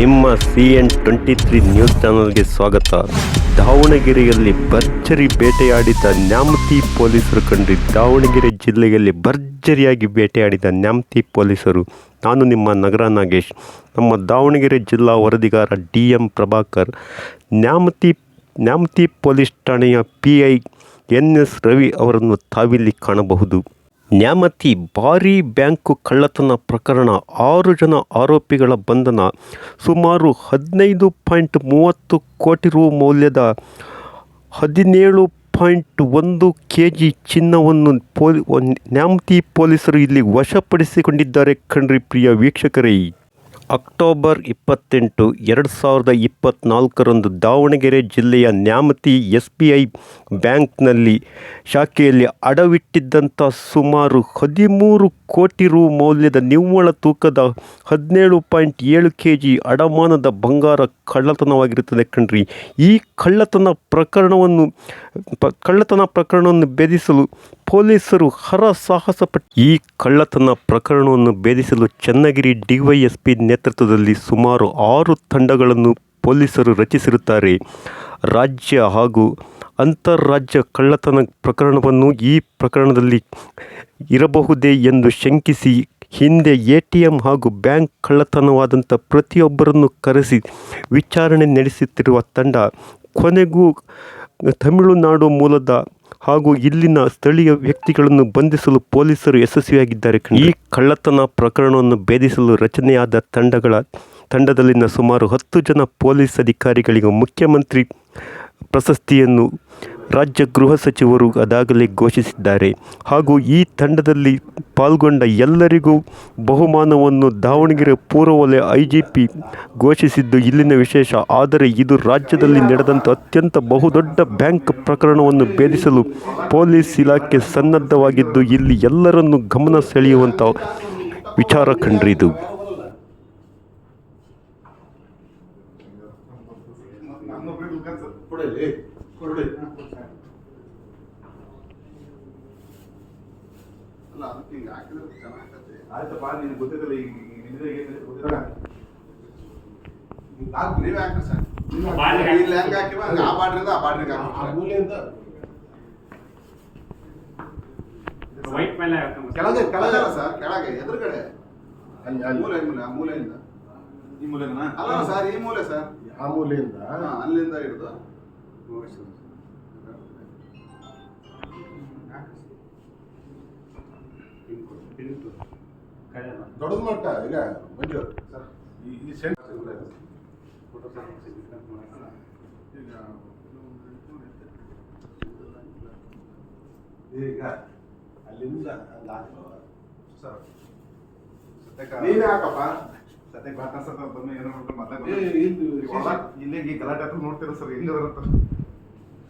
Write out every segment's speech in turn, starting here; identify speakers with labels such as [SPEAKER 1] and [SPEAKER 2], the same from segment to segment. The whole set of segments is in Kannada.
[SPEAKER 1] ನಿಮ್ಮ C N twenty three news ಚಾನಲ್ಗೆ ಸ್ವಾಗತ. ದಾವಣಗೆರೆಯಲ್ಲಿ ಭರ್ಜರಿ ಬೇಟೆಯಾಡಿದ ನ್ಯಾಮತಿ ಪೊಲೀಸರು ಕಂಡ್ರಿ ದಾವಣಗೆರೆ ಜಿಲ್ಲೆಯಲ್ಲಿ ಭರ್ಜರಿಯಾಗಿ ಬೇಟೆಯಾಡಿದ ನ್ಯಾಮತಿ ಪೊಲೀಸರು. ನಾನು ನಿಮ್ಮ ನಗರ ನಾಗೇಶ್. ನಮ್ಮ ದಾವಣಗೆರೆ ಜಿಲ್ಲಾ ವರದಿಗಾರ D M Prabhakar. Nyamati Nyamati police ಠಾಣೆಯ P I N S Ravi ಅವರನ್ನು ತಾವಿಲ್ಲಿ ಕಾಣಬಹುದು. ನ್ಯಾಮತಿ ಭಾರೀ ಬ್ಯಾಂಕು ಕಳ್ಳತನ ಪ್ರಕರಣ ಆರು ಜನ ಆರೋಪಿಗಳ ಬಂಧನ ಸುಮಾರು ಹದಿನೈದು ಪಾಯಿಂಟ್ ಮೂವತ್ತು ಕೋಟಿ ರು ಮೌಲ್ಯದ ಹದಿನೇಳು ಪಾಯಿಂಟ್ ಒಂದು ಕೆ ಜಿ ಚಿನ್ನವನ್ನು ಪೊಲಿ, ನ್ಯಾಮತಿ ಪೊಲೀಸರು ಇಲ್ಲಿ ವಶಪಡಿಸಿಕೊಂಡಿದ್ದಾರೆ ಕಣ್ರಿ ಪ್ರಿಯ ವೀಕ್ಷಕರೇ. ಅಕ್ಟೋಬರ್ ಇಪ್ಪತ್ತೆಂಟು ಎರಡು ಸಾವಿರದ ಇಪ್ಪತ್ತ್ನಾಲ್ಕರಂದು ದಾವಣಗೆರೆ ಜಿಲ್ಲೆಯ ನ್ಯಾಮತಿ ಎಸ್ ಬಿ ಐ ಬ್ಯಾಂಕ್ನಲ್ಲಿ ಶಾಖೆಯಲ್ಲಿ ಅಡವಿಟ್ಟಿದ್ದಂಥ ಸುಮಾರು ಹದಿಮೂರು ಕೋಟಿ ರು ಮೌಲ್ಯದ ನಿವ್ವಳ ತೂಕದ ಹದಿನೇಳು ಪಾಯಿಂಟ್ ಏಳು ಕೆ ಜಿ ಅಡಮಾನದ ಬಂಗಾರ ಕಳ್ಳತನವಾಗಿರುತ್ತದೆ ಕಣ್ರಿ. ಈ ಕಳ್ಳತನ ಪ್ರಕರಣವನ್ನು ಕಳ್ಳತನ ಪ್ರಕರಣವನ್ನು ಭೇದಿಸಲು ಪೊಲೀಸರು ಹರಸಾಹಸ ಪಟ್ಟು ಈ ಕಳ್ಳತನ ಪ್ರಕರಣವನ್ನು ಭೇದಿಸಲು ಚನ್ನಗಿರಿ ಡಿವೈಎಸ್ಪಿ ನೇತೃತ್ವದಲ್ಲಿ ಸುಮಾರು ಆರು ತಂಡಗಳನ್ನು ಪೊಲೀಸರು ರಚಿಸಿರುತ್ತಾರೆ. ರಾಜ್ಯ ಹಾಗೂ ಅಂತಾರಾಜ್ಯ ಕಳ್ಳತನ ಪ್ರಕರಣವನ್ನು ಈ ಪ್ರಕರಣದಲ್ಲಿ ಇರಬಹುದೇ ಎಂದು ಶಂಕಿಸಿ ಹಿಂದೆ ಎ ಟಿ ಎಂ ಹಾಗೂ ಬ್ಯಾಂಕ್ ಕಳ್ಳತನವಾದಂಥ ಪ್ರತಿಯೊಬ್ಬರನ್ನು ಕರೆಸಿ ವಿಚಾರಣೆ ನಡೆಸುತ್ತಿರುವ ತಂಡ ಕೊನೆಗೂ ತಮಿಳುನಾಡು ಮೂಲದ ಹಾಗೂ ಇಲ್ಲಿನ ಸ್ಥಳೀಯ ವ್ಯಕ್ತಿಗಳನ್ನು ಬಂಧಿಸಲು ಪೊಲೀಸರು ಯಶಸ್ವಿಯಾಗಿದ್ದಾರೆ ಈ ಕಳ್ಳತನ ಪ್ರಕರಣವನ್ನು ಭೇದಿಸಲು ರಚನೆಯಾದ ತಂಡಗಳ, ತಂಡದಲ್ಲಿನ ಸುಮಾರು ಹತ್ತು ಜನ ಪೊಲೀಸ್ ಅಧಿಕಾರಿಗಳಿಗೆ ಮುಖ್ಯಮಂತ್ರಿ ಪ್ರಶಸ್ತಿಯನ್ನು ರಾಜ್ಯ ಗೃಹ ಸಚಿವರು ಅದಾಗಲೇ ಘೋಷಿಸಿದ್ದಾರೆ. ಹಾಗೂ ಈ ತಂಡದಲ್ಲಿ ಪಾಲ್ಗೊಂಡ ಎಲ್ಲರಿಗೂ ಬಹುಮಾನವನ್ನು ದಾವಣಗೆರೆ ಪೂರ್ವವಲಯ ಐ ಜಿ ಪಿ ಘೋಷಿಸಿದ್ದು ಇಲ್ಲಿನ ವಿಶೇಷ. ಆದರೆ ಇದು ರಾಜ್ಯದಲ್ಲಿ ನಡೆದಂಥ ಅತ್ಯಂತ ಬಹುದೊಡ್ಡ ಬ್ಯಾಂಕ್ ಪ್ರಕರಣವನ್ನು ಭೇದಿಸಲು ಪೊಲೀಸ್ ಇಲಾಖೆ ಸನ್ನದ್ಧವಾಗಿದ್ದು ಇಲ್ಲಿ ಎಲ್ಲರನ್ನು ಗಮನ ಸೆಳೆಯುವಂಥ ವಿಚಾರ ಕಂಡ್ರಿದು.
[SPEAKER 2] ಅಲ್ಲ ಅದಕ್ಕೆ ಹಿಂಗೆ ಹಾಕಿದ್ರೆ ಚೆನ್ನಾಗತ್ತೆ
[SPEAKER 3] ಆಯ್ತಪ್ಪ ನಿನಗೆ ಗೊತ್ತಿದ್ದಲ್ಲ ಈಗ ಏನಿದೆ ಗೊತ್ತಿಲ್ಲ.
[SPEAKER 2] ನೀವೇ ಹಾಕ್ರಿ ಸರ್. ಇಲ್ಲಿ ಹೆಂಗೆ ಹಾಕಿವ ಆ ಬಾಡ್ರಿಂದ ಆ ಬಾಡ್ರಿಗೆ
[SPEAKER 3] ಆ
[SPEAKER 2] ಹಾಕಿ
[SPEAKER 3] ಮೂಲೆಯಿಂದ
[SPEAKER 4] ವೈಟ್ ಮೇಲೆ
[SPEAKER 3] ಕೆಳಗೆ
[SPEAKER 2] ಸರ್ ಕೆಳಗೆ ಎದುರುಗಡೆ. ಮೂಲೆ ಮೂಲೆ ಆ ಮೂಲೆಯಿಂದ.
[SPEAKER 3] ಈ ಮೂಲೆನಾ?
[SPEAKER 2] ಅಲ್ಲ ಸರ್ ಈ ಮೂಲೆ ಸರ್.
[SPEAKER 3] ಆ ಮೂಲೆಯಿಂದ.
[SPEAKER 2] ಅಲ್ಲಿಂದ ಹಿಡಿದು
[SPEAKER 3] ದೊಡ್ಡದು ಮಟ್ಟ ಈಗ ಮಂಜು ಈ ಸೆಂಟ್ ಈಗ ಅಲ್ಲಿಂದ.
[SPEAKER 2] ಸರ್
[SPEAKER 3] ನೀನೇ ಹಾಕಪ್ಪ
[SPEAKER 5] ಸದ್ಯಕ್ಕೆ ಮಾತಾಡ್ಸತ್ತ ಬಂದು ಏನೋ ಮಾಡ್ಕೊಂಡು
[SPEAKER 3] ಏ,
[SPEAKER 5] ಮಾತಾಡ್ಕೊಂಡು
[SPEAKER 3] ಇದು ವಿಶೇಷ.
[SPEAKER 5] ಇಲ್ಲೇ ಗಲಾಟೆ ಹತ್ರ ನೋಡ್ತೀರ ಸರ್ ಹೆಂಗ ಬರುತ್ತೆ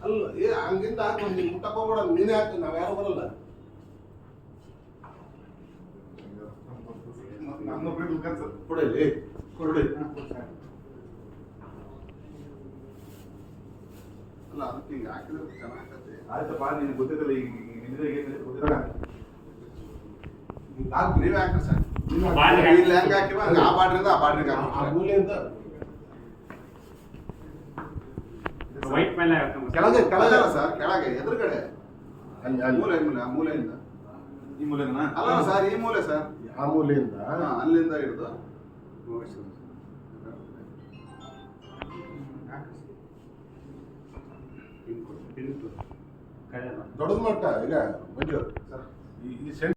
[SPEAKER 3] ಅಲ್ಲ ಏ ಹಂಗಿಂತ ಹಾಕಿ ನೀನು ಮುಟ್ಟಕ್ಕೆ ಹೋಗ್ಬೇಡ ನೀನೇ ಹಾಕಿ ನಾವು ಯಾರು ಬರಲ್ಲ.
[SPEAKER 5] ನನ್ನೊಬ್ರಿಗೆ ದುಃಖ ಸರ್
[SPEAKER 3] ಕೊಡಲಿ
[SPEAKER 2] ಅಲ್ಲ ಅದಕ್ಕೆ ಹಿಂಗೆ ಹಾಕಿದ್ರೆ ಚೆನ್ನಾಗತ್ತೆ.
[SPEAKER 5] ಆಯ್ತಪ್ಪ ನಿನಗೆ ಗೊತ್ತಿದ್ದಲ್ಲ ಈಗ ನಿನಗೆ ಏನಿದೆ ಗೊತ್ತಿಲ್ಲ
[SPEAKER 3] ಹಾಕಿ
[SPEAKER 2] ನೀವೇ ಹಾಕ್ರಿ ಸರ್.
[SPEAKER 4] ಬಾಡ್ರಿಗೆ
[SPEAKER 2] ಇಲ್ಲಿ ಹೆಂಗೆ ಹಾಕಿವ ಹಂಗೆ ಆ ಬಾಡ್ರಿಂದ ಆ ಬಾಡ್ರಿಗೆ
[SPEAKER 3] ಆ ಮೂಲೆಯಿಂದ
[SPEAKER 4] ವೈಟ್ ಮೇಲೆ ಕೆಳಗೆ
[SPEAKER 3] ಕೆಳಗೆ
[SPEAKER 2] ಅಲ್ಲ ಸರ್ ಕೆಳಗೆ ಎದುರುಗಡೆ.
[SPEAKER 3] ಅಲ್ಲಿ ಅಲ್ಲಿ.
[SPEAKER 2] ಮೂಲೆ ಮೂಲೆ ಆ ಮೂಲೆಯಿಂದ.
[SPEAKER 5] ಈ ಮೂಲೆನಾ
[SPEAKER 2] ಅಲ್ಲ ಸರ್ ಈ ಮೂಲೆ ಸರ್.
[SPEAKER 3] ಆ ಮೂಲೆಯಿಂದ?
[SPEAKER 2] ಹಾ, ಅಲ್ಲಿಂದ ಹಿಡಿದು
[SPEAKER 3] ದೊಡ್ಡದು ಮಟ್ಟ ಈಗ. ಮಂಜು
[SPEAKER 5] ಸರ್. ಈ ಈ ಸೆಂಟ್